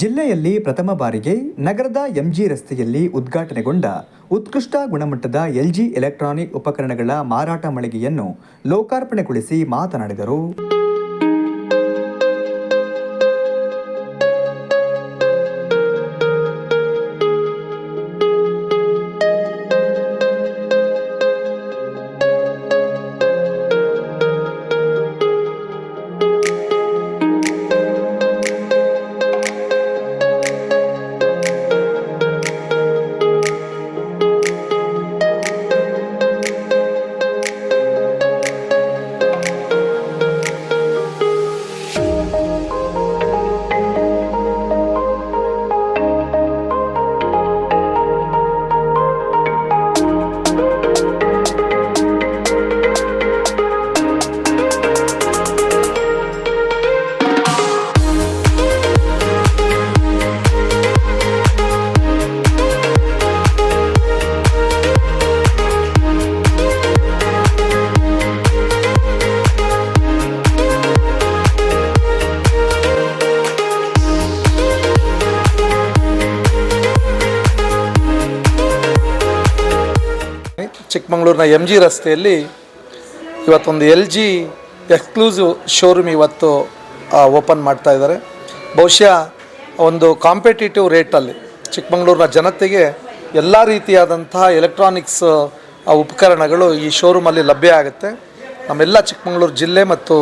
ಜಿಲ್ಲೆಯಲ್ಲಿ ಪ್ರಥಮ ಬಾರಿಗೆ ನಗರದ ಎಂಜಿ ರಸ್ತೆಯಲ್ಲಿ ಉದ್ಘಾಟನೆಗೊಂಡ ಉತ್ಕೃಷ್ಟ ಗುಣಮಟ್ಟದ ಎಲ್ಜಿ ಎಲೆಕ್ಟ್ರಾನಿಕ್ ಉಪಕರಣಗಳ ಮಾರಾಟ ಮಳಿಗೆಯನ್ನು ಲೋಕಾರ್ಪಣೆಗೊಳಿಸಿ ಮಾತನಾಡಿದರು. ಚಿಕ್ಕಮಗಳೂರಿನ ಎಂ ಜಿ ರಸ್ತೆಯಲ್ಲಿ ಇವತ್ತೊಂದು ಎಲ್ ಜಿ ಎಕ್ಸ್ಕ್ಲೂಸಿವ್ ಶೋರೂಮ್ ಇವತ್ತು ಓಪನ್ ಮಾಡ್ತಾ ಇದ್ದಾರೆ. ಬಹುಶಃ ಒಂದು ಕಾಂಪಿಟೇಟಿವ್ ರೇಟಲ್ಲಿ ಚಿಕ್ಕಮಗಳೂರಿನ ಜನತೆಗೆ ಎಲ್ಲ ರೀತಿಯಾದಂತಹ ಎಲೆಕ್ಟ್ರಾನಿಕ್ಸ್ ಉಪಕರಣಗಳು ಈ ಶೋರೂಮಲ್ಲಿ ಲಭ್ಯ ಆಗುತ್ತೆ. ನಮ್ಮೆಲ್ಲ ಚಿಕ್ಕಮಗಳೂರು ಜಿಲ್ಲೆ ಮತ್ತು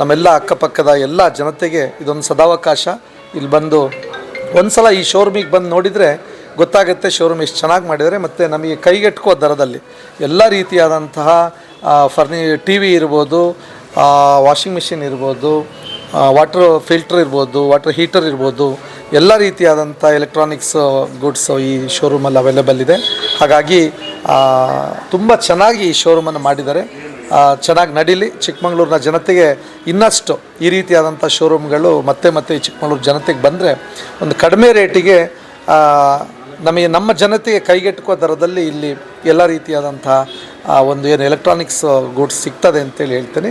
ನಮ್ಮೆಲ್ಲ ಅಕ್ಕಪಕ್ಕದ ಎಲ್ಲ ಜನತೆಗೆ ಇದೊಂದು ಸದಾವಕಾಶ. ಇಲ್ಲಿ ಬಂದು ಒಂದು ಸಲ ಈ ಶೋರೂಮಿಗೆ ಬಂದು ನೋಡಿದರೆ ಗೊತ್ತಾಗುತ್ತೆ ಶೋರೂಮ್ ಎಷ್ಟು ಚೆನ್ನಾಗಿ ಮಾಡಿದರೆ, ಮತ್ತು ನಮಗೆ ಕೈಗೆಟುಕುವ ದರದಲ್ಲಿ ಎಲ್ಲ ರೀತಿಯಾದಂತಹ ಫರ್ನಿ ಟಿ ವಿ ಇರ್ಬೋದು ವಾಷಿಂಗ್ ಮಿಷಿನ್ ಇರ್ಬೋದು ವಾಟರ್ ಫಿಲ್ಟರ್ ಇರ್ಬೋದು ವಾಟರ್ ಹೀಟರ್ ಇರ್ಬೋದು, ಎಲ್ಲ ರೀತಿಯಾದಂಥ ಎಲೆಕ್ಟ್ರಾನಿಕ್ಸ್ ಗುಡ್ಸ್ ಈ ಶೋರೂಮಲ್ಲಿ ಅವೈಲೇಬಲ್ ಇದೆ. ಹಾಗಾಗಿ ತುಂಬ ಚೆನ್ನಾಗಿ ಈ ಶೋರೂಮನ್ನು ಮಾಡಿದ್ದಾರೆ. ಚೆನ್ನಾಗಿ ನಡೀಲಿ. ಚಿಕ್ಕಮಗಳೂರಿನ ಜನತೆಗೆ ಇನ್ನಷ್ಟು ಈ ರೀತಿಯಾದಂಥ ಶೋರೂಮ್ಗಳು ಮತ್ತೆ ಮತ್ತೆ ಚಿಕ್ಕಮಗಳೂರು ಜನತೆಗೆ ಬಂದರೆ ಒಂದು ಕಡಿಮೆ ರೇಟಿಗೆ ನಮಗೆ ನಮ್ಮ ಜನತೆಗೆ ಕೈಗೆಟುಕುವ ದರದಲ್ಲಿ ಇಲ್ಲಿ ಎಲ್ಲ ರೀತಿಯಾದಂತಹ ಒಂದು ಏನು ಎಲೆಕ್ಟ್ರಾನಿಕ್ಸ್ ಗೂಡ್ಸ್ ಸಿಗ್ತದೆ ಅಂತೇಳಿ ಹೇಳ್ತೇನೆ.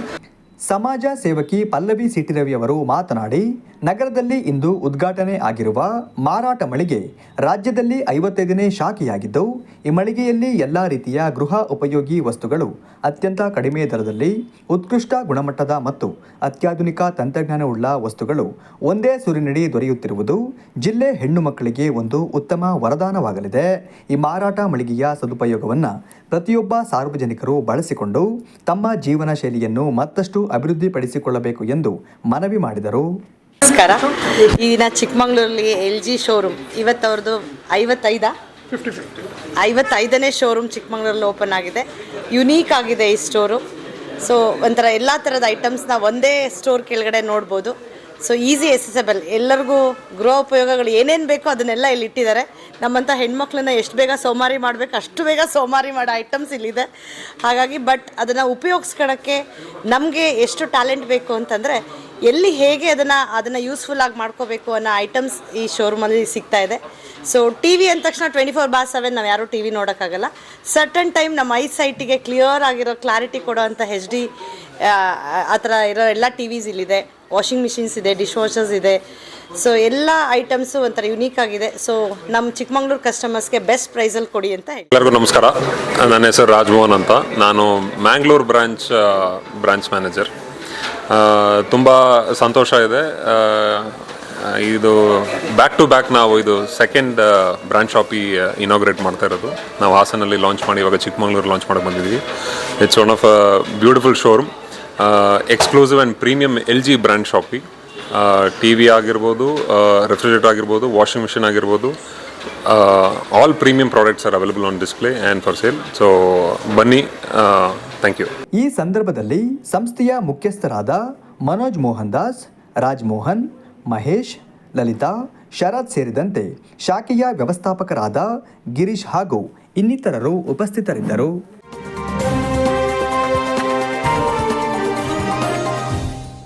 ಸಮಾಜ ಸೇವಕಿ ಪಲ್ಲವಿ ಸಿಟಿರವಿ ಅವರು ಮಾತನಾಡಿ ನಗರದಲ್ಲಿ ಇಂದು ಉದ್ಘಾಟನೆ ಆಗಿರುವ ಮಾರಾಟ ಮಳಿಗೆ ರಾಜ್ಯದಲ್ಲಿ ಐವತ್ತೈದನೇ ಶಾಖೆಯಾಗಿದ್ದು, ಈ ಮಳಿಗೆಯಲ್ಲಿ ಎಲ್ಲ ರೀತಿಯ ಗೃಹ ಉಪಯೋಗಿ ವಸ್ತುಗಳು ಅತ್ಯಂತ ಕಡಿಮೆ ದರದಲ್ಲಿ, ಉತ್ಕೃಷ್ಟ ಗುಣಮಟ್ಟದ ಮತ್ತು ಅತ್ಯಾಧುನಿಕ ತಂತ್ರಜ್ಞಾನವುಳ್ಳ ವಸ್ತುಗಳು ಒಂದೇ ಸೂರಿನಡಿ ದೊರೆಯುತ್ತಿರುವುದು ಜಿಲ್ಲೆ ಹೆಣ್ಣು ಮಕ್ಕಳಿಗೆ ಒಂದು ಉತ್ತಮ ವರದಾನವಾಗಲಿದೆ. ಈ ಮಾರಾಟ ಮಳಿಗೆಯ ಸದುಪಯೋಗವನ್ನು ಪ್ರತಿಯೊಬ್ಬ ಸಾರ್ವಜನಿಕರು ಬಳಸಿಕೊಂಡು ತಮ್ಮ ಜೀವನ ಶೈಲಿಯನ್ನು ಮತ್ತಷ್ಟು ಅಭಿವೃದ್ಧಿಪಡಿಸಿಕೊಳ್ಳಬೇಕು ಎಂದು ಮನವಿ ಮಾಡಿದರು. ನಮಸ್ಕಾರ. ಈ ದಿನ ಚಿಕ್ಕಮಂಗ್ಳೂರಲ್ಲಿ ಎಲ್ ಜಿ ಶೋರೂಮ್ ಇವತ್ತು ಅವ್ರದ್ದು ಐವತ್ತೈದ? ಐವತ್ತೈದನೇ ಶೋರೂಮ್ ಚಿಕ್ಕಮಂಗ್ಳೂರಲ್ಲಿ ಓಪನ್ ಆಗಿದೆ. ಯುನೀಕ್ ಆಗಿದೆ ಈ ಸ್ಟೋರು ಸೊ ಒಂಥರ ಎಲ್ಲ ಥರದ ಐಟಮ್ಸ್ನ ಒಂದೇ ಸ್ಟೋರ್ ಕೆಳಗಡೆ ನೋಡ್ಬೋದು. ಸೊ ಈಸಿ ಎಸೆಸಬಲ್ ಎಲ್ಲರಿಗೂ ಗೃಹ ಉಪಯೋಗಗಳು ಏನೇನು ಬೇಕೋ ಅದನ್ನೆಲ್ಲ ಇಲ್ಲಿ ಇಟ್ಟಿದ್ದಾರೆ. ನಮ್ಮಂಥ ಹೆಣ್ಮಕ್ಳನ್ನ ಎಷ್ಟು ಬೇಗ ಸೋಮಾರಿ ಮಾಡಬೇಕು, ಅಷ್ಟು ಬೇಗ ಸೋಮಾರಿ ಮಾಡೋ ಐಟಮ್ಸ್ ಇಲ್ಲಿದೆ. ಹಾಗಾಗಿ ಬಟ್ ಅದನ್ನು ಉಪಯೋಗಿಸ್ಕೊಳ್ಳೋಕ್ಕೆ ನಮಗೆ ಎಷ್ಟು ಟ್ಯಾಲೆಂಟ್ ಬೇಕು ಅಂತಂದರೆ ಎಲ್ಲಿ ಹೇಗೆ ಅದನ್ನು ಅದನ್ನು ಯೂಸ್ಫುಲ್ ಆಗಿ ಮಾಡ್ಕೋಬೇಕು ಅನ್ನೋ ಐಟಮ್ಸ್ ಈ ಶೋರೂಮಲ್ಲಿ ಸಿಗ್ತಾ ಇದೆ. ಸೊ ಟಿ ವಿ ಅಂದ ತಕ್ಷಣ ಟ್ವೆಂಟಿ ಫೋರ್ ಬಾರ್ ಸೆವೆನ್ ನಾವು ಯಾರೂ ಟಿ ವಿ ನೋಡೋಕ್ಕಾಗಲ್ಲ. ಸರ್ಟನ್ ಟೈಮ್ ನಮ್ಮ ಐ ಸೈಟಿಗೆ ಕ್ಲಿಯರ್ ಆಗಿರೋ ಕ್ಲಾರಿಟಿ ಕೊಡೋವಂಥ ಹೆಚ್ ಡಿ ಆ ಥರ ಇರೋ ಎಲ್ಲ ಟಿ ವಿಸ್ ಇಲ್ಲಿದೆ. ವಾಷಿಂಗ್ ಮಿಷಿನ್ಸ್ ಇದೆ ಡಿಶ್ ವಾಷರ್ಸ್ ಇದೆ. ಸೊ ಎಲ್ಲ ಐಟಮ್ಸು ಒಂಥರ ಯುನೀಕ್ ಆಗಿದೆ. ಸೊ ನಮ್ಮ ಚಿಕ್ಕಮಂಗ್ಳೂರು ಕಸ್ಟಮರ್ಸ್ಗೆ ಬೆಸ್ಟ್ ಪ್ರೈಸಲ್ಲಿ ಕೊಡಿ ಅಂತ ಎಲ್ಲರಿಗೂ ನಮಸ್ಕಾರ. ನನ್ನ ಹೆಸರು ರಾಜ್ಮೋಹನ್ ಅಂತ. ನಾನು ಮ್ಯಾಂಗ್ಳೂರು ಬ್ರಾಂಚ್ ಬ್ರಾಂಚ್ ಮ್ಯಾನೇಜರ್ ತುಂಬ ಸಂತೋಷ ಇದೆ. ಇದು ಬ್ಯಾಕ್ ಟು ಬ್ಯಾಕ್ ನಾವು ಇದು ಸೆಕೆಂಡ್ ಬ್ರ್ಯಾಂಡ್ ಶಾಪಿ ಇನಾಗ್ರೇಟ್ ಮಾಡ್ತಾ ಇರೋದು. ನಾವು ಹಾಸನಲ್ಲಿ ಲಾಂಚ್ ಮಾಡಿ ಇವಾಗ ಚಿಕ್ಕಮಂಗ್ಳೂರು ಲಾಂಚ್ ಮಾಡಕ್ಕೆ ಬಂದಿದ್ದೀವಿ it's one of a beautiful showroom exclusive and premium L G brand shoppe T V ಆಗಿರ್ಬೋದು ರೆಫ್ರಿಜರೇಟರ್ ಆಗಿರ್ಬೋದು ವಾಷಿಂಗ್ ಮಿಷಿನ್ ಆಗಿರ್ಬೋದು all premium products are available on display and for sale so ಬನ್ನಿ thank you ಈ ಸಂದರ್ಭದಲ್ಲಿ ಸಂಸ್ಥೆಯ ಮುಖ್ಯಸ್ಥರಾದ ಮನೋಜ್ ಮೋಹನ್ ದಾಸ್ ರಾಜ್ಮೋಹನ್ ಮಹೇಶ್, ಲಲಿತಾ, ಶರತ್ ಸೇರಿದಂತೆ ಶಾಖೆಯ ವ್ಯವಸ್ಥಾಪಕರಾದ ಗಿರೀಶ್ ಹಾಗೂ ಇನ್ನಿತರರು ಉಪಸ್ಥಿತರಿದ್ದರು.